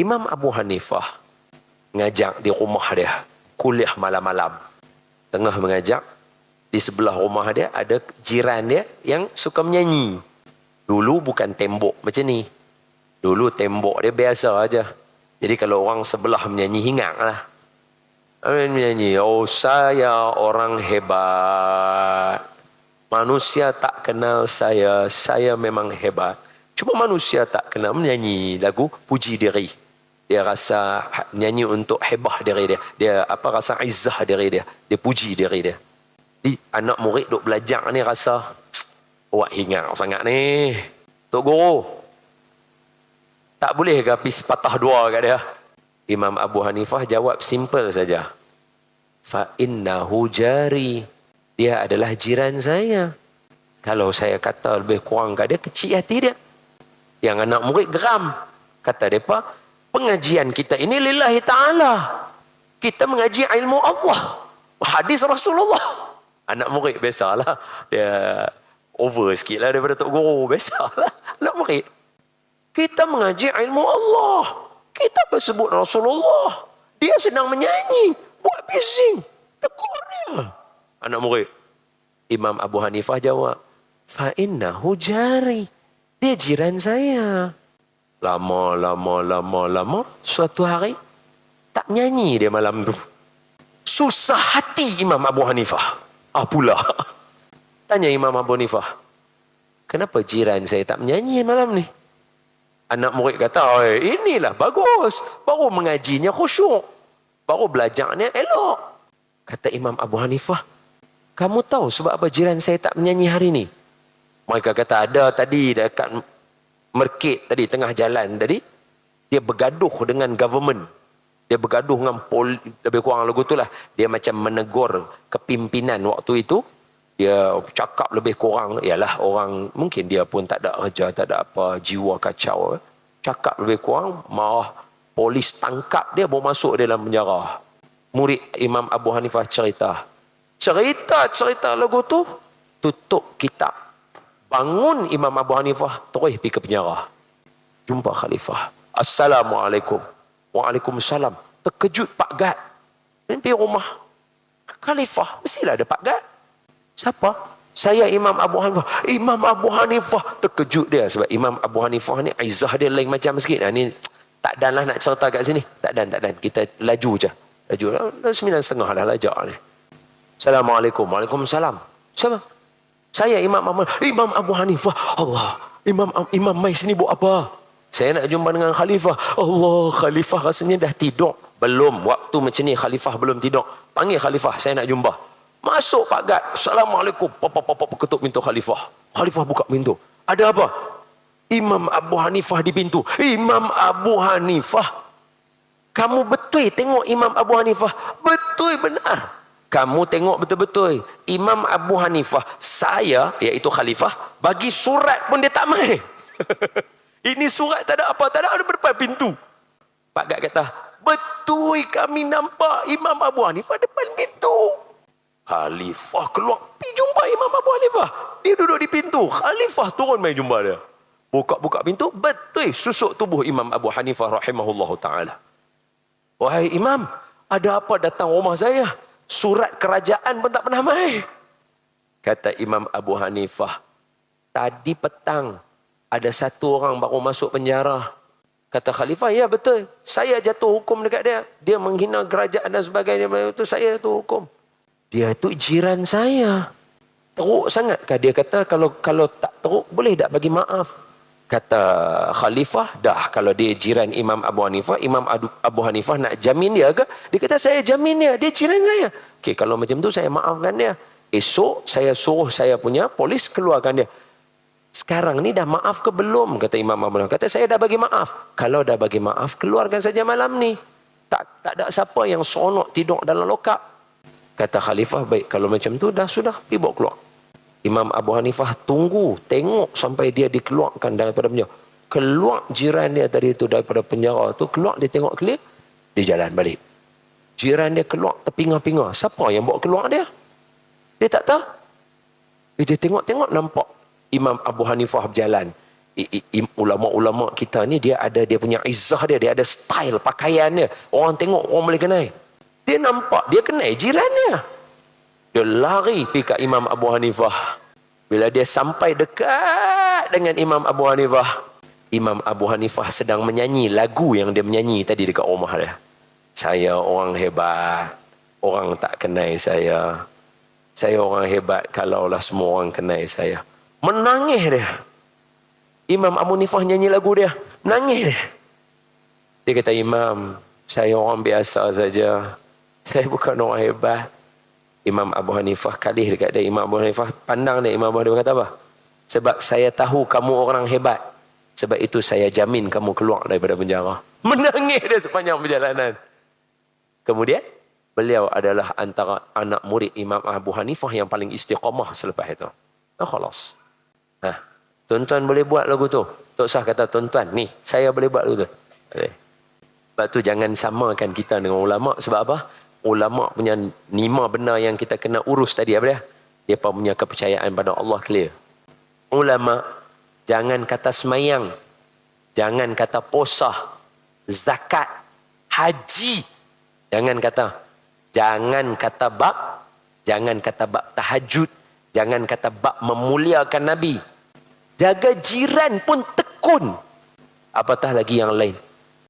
Imam Abu Hanifah ngajak di rumah dia kuliah malam-malam. Tengah mengajak di sebelah rumah dia ada jiran dia yang suka menyanyi. Dulu bukan tembok macam ni. Dulu tembok dia biasa aja. Jadi kalau orang sebelah menyanyi hingang lah. Amin menyanyi, oh saya orang hebat. Manusia tak kenal saya, saya memang hebat. Cuma manusia tak kenal menyanyi lagu puji diri. Dia rasa nyanyi untuk hebah diri dia. Dia apa rasa izzah diri dia. Dia puji diri dia. Di anak murid duk belajar ni rasa awak hingar sangat ni. Tok guru. Tak boleh ke habis patah dua kat dia? Imam Abu Hanifah jawab simple saja. Fa innahu jari. Dia adalah jiran saya. Kalau saya kata lebih kurang kat dia, kecil hati dia. Yang anak murid geram. Kata mereka, pengajian kita ini lillahi ta'ala. Kita mengaji ilmu Allah. Hadis Rasulullah. Anak murid biasalah. Dia over sikit lah daripada Tok Guru. Biasalah. Anak murid. Kita mengaji ilmu Allah. Kita bersebut Rasulullah. Dia sedang menyanyi. Buat bising. Tegur dia. Anak murid. Imam Abu Hanifah jawab. Fa'innahu jari. Dia jiran saya. Lama, lama, lama, lama. Suatu hari, tak nyanyi dia malam tu. Susah hati Imam Abu Hanifah. Ah pula. Tanya Imam Abu Hanifah. Kenapa jiran saya tak menyanyi malam ni? Anak murid kata, oh, inilah bagus. Baru mengajinya khusyuk. Baru belajarnya elok. Kata Imam Abu Hanifah, kamu tahu sebab apa jiran saya tak menyanyi hari ni? Mereka kata ada tadi dekat Merkit tadi tengah jalan tadi dia bergaduh dengan government. Dia bergaduh dengan pol lebih kurang lagu tu lah. Dia macam menegur kepimpinan waktu itu. Dia cakap lebih kurang ialah orang mungkin dia pun tak ada kerja, tak ada apa, jiwa kacau. Cakap lebih kurang malah polis tangkap dia bawa masuk dalam penjara. Murid Imam Abu Hanifah cerita. Cerita cerita lagu tu tutup kitab bangun Imam Abu Hanifah terus pergi ke penjara. Jumpa khalifah. Assalamualaikum. Waalaikumsalam. Terkejut Pak Gad. Pergi rumah. Khalifah. Mestilah ada Pak Gad. Siapa? Saya Imam Abu Hanifah. Imam Abu Hanifah. Terkejut dia sebab Imam Abu Hanifah ni aizah dia lain macam sikit. Nah, ni tak dan lah nak cerita kat sini. Tak dan tak dan. Kita laju je. Laju lah. Sembilan setengah dah lajak ni. Assalamualaikum. Waalaikumsalam. Siapa saya Imam Abu Imam Abu Hanifah. Allah. Imam Imam Mai sini buat apa? Saya nak jumpa dengan khalifah. Allah, khalifah rasanya dah tidur. Belum waktu macam ni khalifah belum tidur. Panggil khalifah, saya nak jumpa. Masuk Pak Gad. Assalamualaikum. Papa papa ketuk pintu khalifah. Khalifah buka pintu. Ada apa? Imam Abu Hanifah di pintu. Imam Abu Hanifah. Kamu betul tengok Imam Abu Hanifah. Betul benar kamu tengok betul-betul. Imam Abu Hanifah saya iaitu khalifah bagi surat pun dia tak main ini surat tak ada apa tak ada ada berapa pintu. Pak Gad kata betul kami nampak Imam Abu Hanifah depan pintu. Khalifah keluar pergi jumpa Imam Abu Hanifah. Dia duduk di pintu. Khalifah turun main jumpa dia. Buka-buka pintu betul susuk tubuh Imam Abu Hanifah rahimahullah ta'ala. Wahai Imam ada apa datang rumah saya surat kerajaan pun tak pernah mai. Kata Imam Abu Hanifah, tadi petang ada satu orang baru masuk penjara. Kata Khalifah, ya betul. Saya jatuh hukum dekat dia. Dia menghina kerajaan dan sebagainya. Itu saya jatuh hukum. Dia itu jiran saya. Teruk sangat. Dia kata kalau kalau tak teruk, boleh tak bagi maaf? Kata khalifah dah kalau dia jiran Imam Abu Hanifah Imam Abu Hanifah nak jamin dia ke? Dia kata saya jamin dia dia jiran saya. Okey kalau macam tu saya maafkan dia. Esok saya suruh saya punya polis keluarkan dia. Sekarang ni dah maaf ke belum? Kata Imam Abu Hanifah. Kata saya dah bagi maaf. Kalau dah bagi maaf keluarkan saja malam ni. Tak tak ada siapa yang seronok tidur dalam lokap kata khalifah baik kalau macam tu dah sudah pergi bawa keluar Imam Abu Hanifah tunggu, tengok sampai dia dikeluarkan daripada penjara. Keluar jiran dia tadi itu daripada penjara tu, keluar dia tengok kelip, dia jalan balik. Jiran dia keluar terpinga-pinga. Siapa yang bawa keluar dia? Dia tak tahu. Dia tengok-tengok nampak Imam Abu Hanifah berjalan. ulama-ulama kita ni dia ada dia punya izzah dia, dia ada style pakaian dia. Orang tengok orang boleh kenal. Dia nampak dia kenal jiran dia. Dia lari pergi ke Imam Abu Hanifah. Bila dia sampai dekat dengan Imam Abu Hanifah, Imam Abu Hanifah sedang menyanyi lagu yang dia menyanyi tadi dekat rumah dia. Saya orang hebat. Orang tak kenal saya. Saya orang hebat kalaulah semua orang kenal saya. Menangis dia. Imam Abu Hanifah nyanyi lagu dia. Menangis dia. Dia kata, Imam, saya orang biasa saja. Saya bukan orang hebat. Imam Abu Hanifah kalih dekat dia. Imam Abu Hanifah pandang dia. Imam Abu Hanifah kata apa? Sebab saya tahu kamu orang hebat. Sebab itu saya jamin kamu keluar daripada penjara. Menangis dia sepanjang perjalanan. Kemudian, beliau adalah antara anak murid Imam Abu Hanifah yang paling istiqamah selepas itu. Nah, khalas. Nah, tuan-tuan boleh buat lagu tu. Tok Sah kata, tuan-tuan, ni, saya boleh buat lagu tu. Boleh. Sebab tu jangan samakan kita dengan ulama. Sebab apa? Ulama punya lima benda yang kita kena urus tadi apa dia? Dia punya kepercayaan pada Allah clear. Ulama jangan kata semayang, jangan kata posah, zakat, haji. Jangan kata jangan kata bab, jangan kata bab tahajud, jangan kata bab memuliakan nabi. Jaga jiran pun tekun. Apatah lagi yang lain.